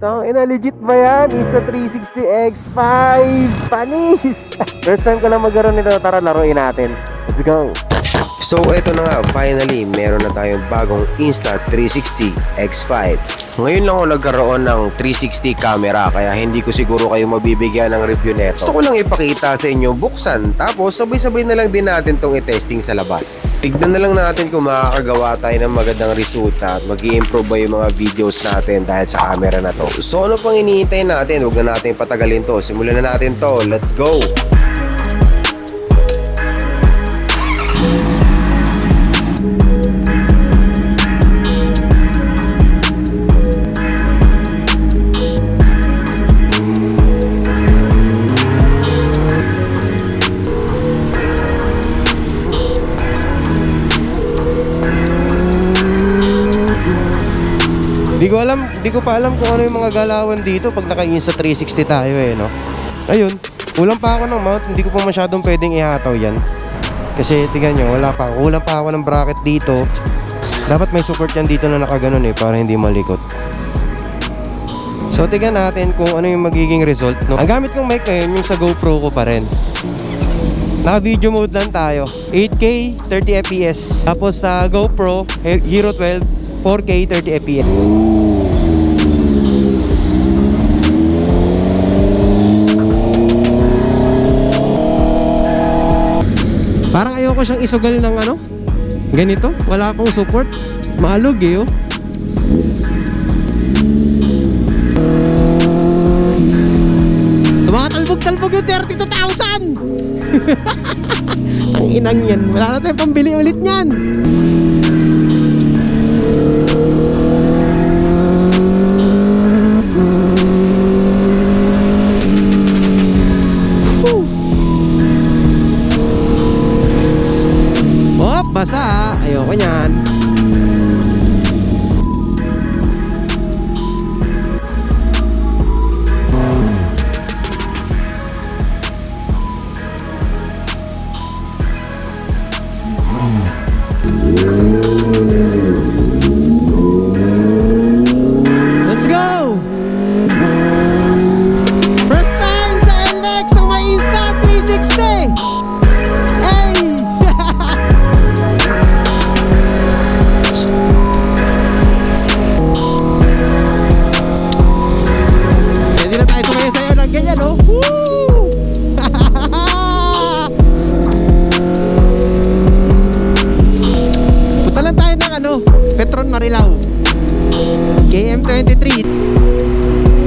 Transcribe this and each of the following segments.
Tang ina, legit ba yan? Insta360 X5 Panis! First time ko lang magkaroon nito. Tara, laruin natin. Let's go. So eto na nga, finally, meron na tayong bagong Insta360 X5. Ngayon lang ako nagkaroon ng 360 camera kaya hindi ko siguro kayo mabibigyan ng review neto. Gusto ko lang ipakita sa inyo buksan tapos sabay-sabay na lang din natin tong i-testing sa labas. Tignan na lang natin kung makakagawa tayo ng magandang resulta at mag improve ba yung mga videos natin dahil sa camera na to. So ano pang iniintay natin? Huwag na natin patagalin to. Simulan na natin to. Let's go! Di ko alam, di ko pa alam kung ano yung mga galawan dito pag naka-insta 360 tayo eh, no? Ayun, kulang pa ako ng mount, hindi ko pa masyadong pwedeng ihataw yan. Kasi tingnan nyo, wala pa, kulang pa ako ng bracket dito. Dapat may support yan dito na nakaganon eh, para hindi malikot. So tingnan natin kung ano yung magiging result, no? Ang gamit kong mic ngayon, yung sa GoPro ko pa rin. Naka video mode lang tayo. 8K 30 fps Tapos sa GoPro He- Hero 12 4K 30 fps Parang ayoko siyang isugal ng ano Ganito. Wala akong support. Maalog eh oh. Tumatalbog-talbog yung 32,000 Ang inang yan. Wala na tayong pambili ulit niyan. KM23.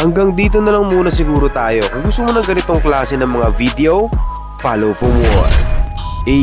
Hanggang dito na lang muna siguro tayo. Kung gusto mo ng ganitong klase ng mga video, follow for more. A